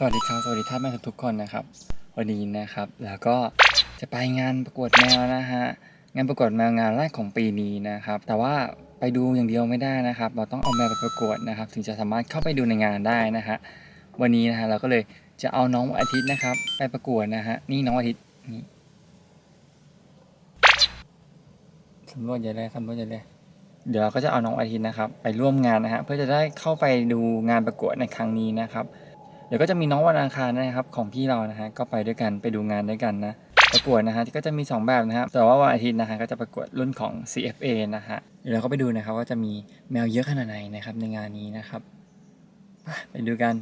สวัสดีครับ สวัสดีท่านแม่ทุกคนนะครับ วันนี้นะครับ แล้วก็จะไปงานประกวดแมวนะฮะ งานประกวดแมวงานแรกของปีนี้นะครับ แต่ว่าไปดูอย่างเดียวไม่ได้นะครับ เราต้องเอาแมวไปประกวดนะครับ ถึงจะสามารถเข้าไปดูในงานได้นะฮะ วันนี้นะฮะเราก็เลยจะเอาน้องอาทิตย์นะครับ ไปประกวดนะฮะ นี่น้องอาทิตย์นี่สำรวจใหญ่เลยสำรวจใหญ่เลยเดี๋ยวเราก็จะเอาน้องอาทิตย์นะครับ ไปร่วมงานนะฮะ เพื่อจะได้เข้าไปดูงานประกวดในครั้งนี้นะครับ เดี๋ยวก็จะมีน้องวันอังคารนะครับของพี่เรานะฮะก็ไปด้วยกันไปดูงานด้วยกันนะประกวดนะฮะก็จะมี 2 แบบนะครับแต่ว่าวันอาทิตย์นะฮะก็จะประกวดรุ่นของ CFA นะฮะเดี๋ยวเราก็ไปดูนะครับว่าจะมีแมวเยอะขนาดไหนนะครับในงานนี้นะครับไปดูกัน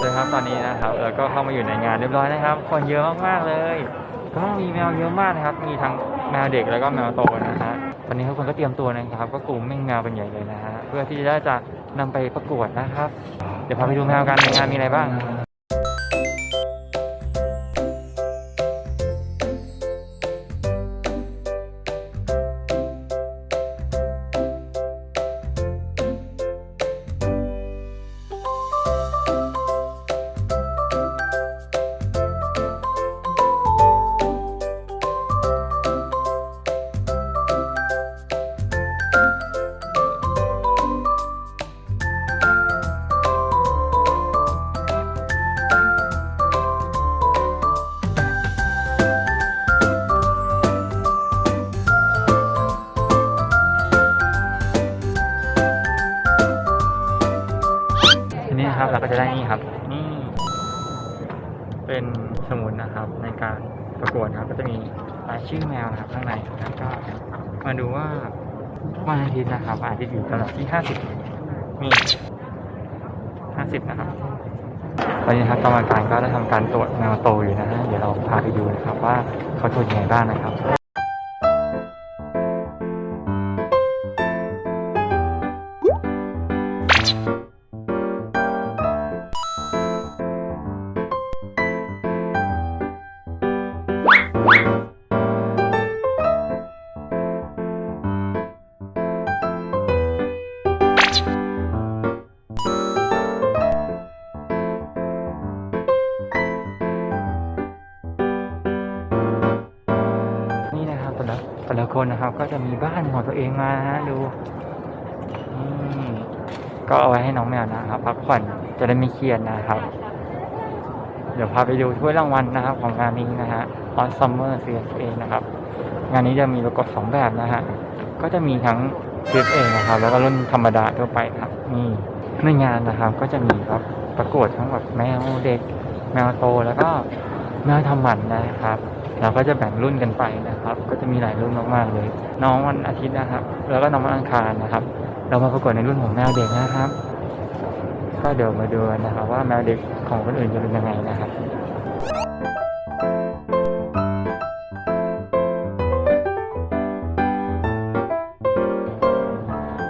เลยครับตอนนี้นะครับเราก็เข้ามาอยู่ในงานเรียบร้อยนะครับ คนเยอะมากๆเลย ก็มีแมวเยอะมากนะครับ มีทั้งแมวเด็กแล้วก็แมวโตนะฮะตอนนี้ทุกคนก็เตรียมตัวนะครับ ก็กลุ่มแม่งแมวเป็นใหญ่เลยนะฮะเพื่อที่จะได้จะนำไปประกวดนะครับ เดี๋ยวพาไปดูแมวกันในงานมีอะไรบ้าง นะครับ เราก็จะได้นี่ครับ นี่เป็นสมุดนะครับ ในการประกวดครับ ก็จะมีรายชื่อแมวนะครับข้างในนะครับก็มาดูว่าวันอาทิตย์นะครับ อาทิตย์อยู่ตลำดับที่50มี50นะครับตอนนี้ครับกรรมการก็ได้ทำการตรวจแมวโตอยู่นะฮะเดี๋ยวเราพาไปดูนะครับว่าเขาตรวจยังไงบ้างนะครับ แต่ละแต่ละคนนะครับ ก็จะมีบ้านของตัวเองมานะฮะดูนี่ก็เอาไว้ให้น้องแมวนะครับพักผ่อนจะได้ไม่เครียดนะครับ เดี๋ยวพาไปดูถ้วยรางวัลนะครับ ของงานนี้นะฮะ On Summer CFA นะครับ งานนี้จะมีประกวดสองแบบนะฮะก็จะมีทั้ง CFA นะครับ แล้วก็รุ่นธรรมดาทั่วไปครับนี่ในงานนะครับ ก็จะมีครับประกวดทั้งแบบแมวเด็ก แมวโตแล้วก็แมวทำหมันนะครับ เราก็จะแบ่งรุ่นกันไปนะครับ ก็จะมีหลายรุ่นมากๆเลย น้องวันอาทิตย์นะครับ แล้วก็น้องวันอังคารนะครับ เรามาประกวดในรุ่นของแมวเด็กนะครับ ก็เดี๋ยวมาดูนะครับ ว่าแมวเด็กของคนอื่นจะเป็นยังไงนะครับ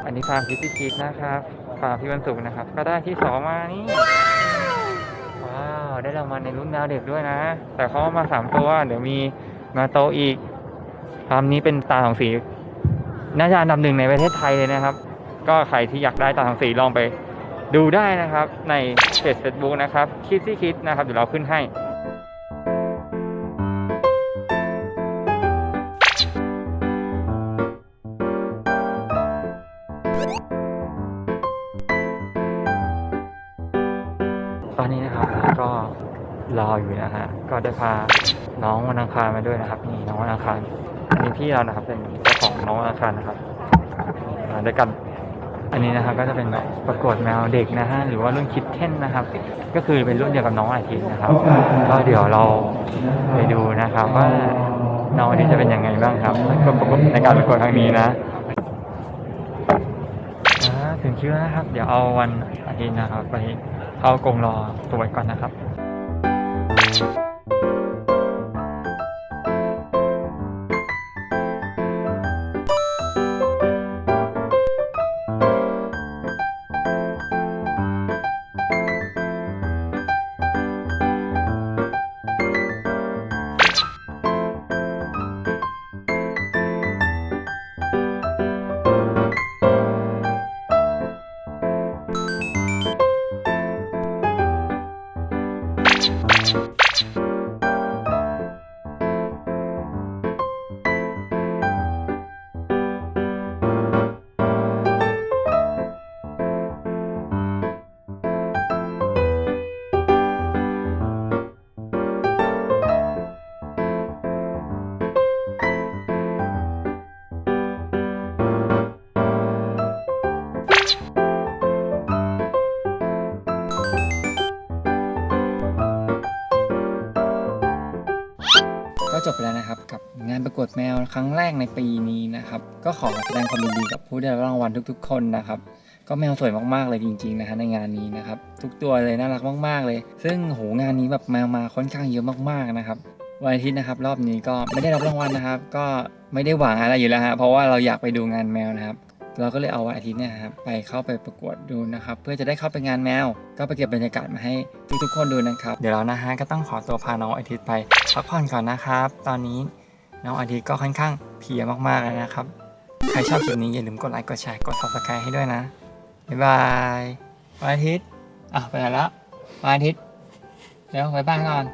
อันนี้ฟาร์มพิซซี่คิดนะครับฟาร์มพี่วันศุกร์นะครับ ก็ได้ที่สองมานี่ ได้รางวัลในรุ่นดาวเด็กด้วยนะ แต่เขามาสามตัว เดี๋ยวมีมาโตอีกฟาร์มนี้เป็นตาสองสี น่าจะอันดับหนึ่งในประเทศไทยเลยนะครับ ก็ใครที่อยากได้ตาสองสีลองไปดูได้นะครับในเพจเฟซบุ๊กนะครับคิดซี่คิดนะครับเดี๋ยวเราขึ้นให้ รออยู่นะฮะ ก็ได้พาน้องวันอังคารมาด้วยนะครับ นี่น้องวันอังคารอันนี้พี่เรานะครับ เป็นเจ้าของน้องวันอังคารนะครับมาด้วยกัน อันนี้นะครับก็จะเป็นแบบประกวดแมวเด็กนะฮะหรือว่ารุ่นคิดเท่นนะครับ ก็คือเป็นรุ่นเดียวกับน้องอาทิตย์นะครับ ก็เดี๋ยวเราไปดูนะครับ ว่าน้องอาทิตย์จะเป็นยังไงบ้างครับก็ประกวดในการประกวดครั้งนี้นะถึงคิวแล้วนะครับ เดี๋ยวเอาวันอาทิตย์นะครับ ไปเข้ากรงรอตรวจก่อนนะครับ Thank you. จบไปแล้วนะครับ กับงานประกวดแมวครั้งแรกในปีนี้นะครับ ก็ขอแสดงความยินดีกับผู้ได้รับรางวัลทุกๆ คนนะครับ ก็แมวสวยมากๆเลยจริงๆนะฮะในงานนี้นะครับ ทุกตัวเลยน่ารักมากๆเลย ซึ่งโหงานนี้แบบแมวมาค่อนข้างเยอะมากๆนะครับวันอาทิตย์นะครับ รอบนี้ก็ไม่ได้รับรางวัลนะครับ ก็ไม่ได้หวังอะไรอยู่แล้วฮะเพราะว่าเราอยากไปดูงานแมวนะครับ เราก็เลยเอาวันอาทิตย์เนี่ยครับไปเข้าไปประกวดดูนะครับ เพื่อจะได้เข้าไปงานแมว ก็ไปเก็บบรรยากาศมาให้ทุกๆคนดูนะครับ เดี๋ยวเรานะฮะก็ต้องขอตัวพาน้องอาทิตย์ไปพักผ่อนก่อนนะครับ ตอนนี้น้องอาทิตย์ก็ค่อนข้างเพียมากๆเลยนะครับ ใครชอบคลิปนี้อย่าลืมกดไลค์กดแชร์กด subscribe ให้ด้วยนะบ๊ายบายวันอาทิตย์อะไปไหนแล้ววันอาทิตย์เดี๋ยวบ๊ายบายก่อน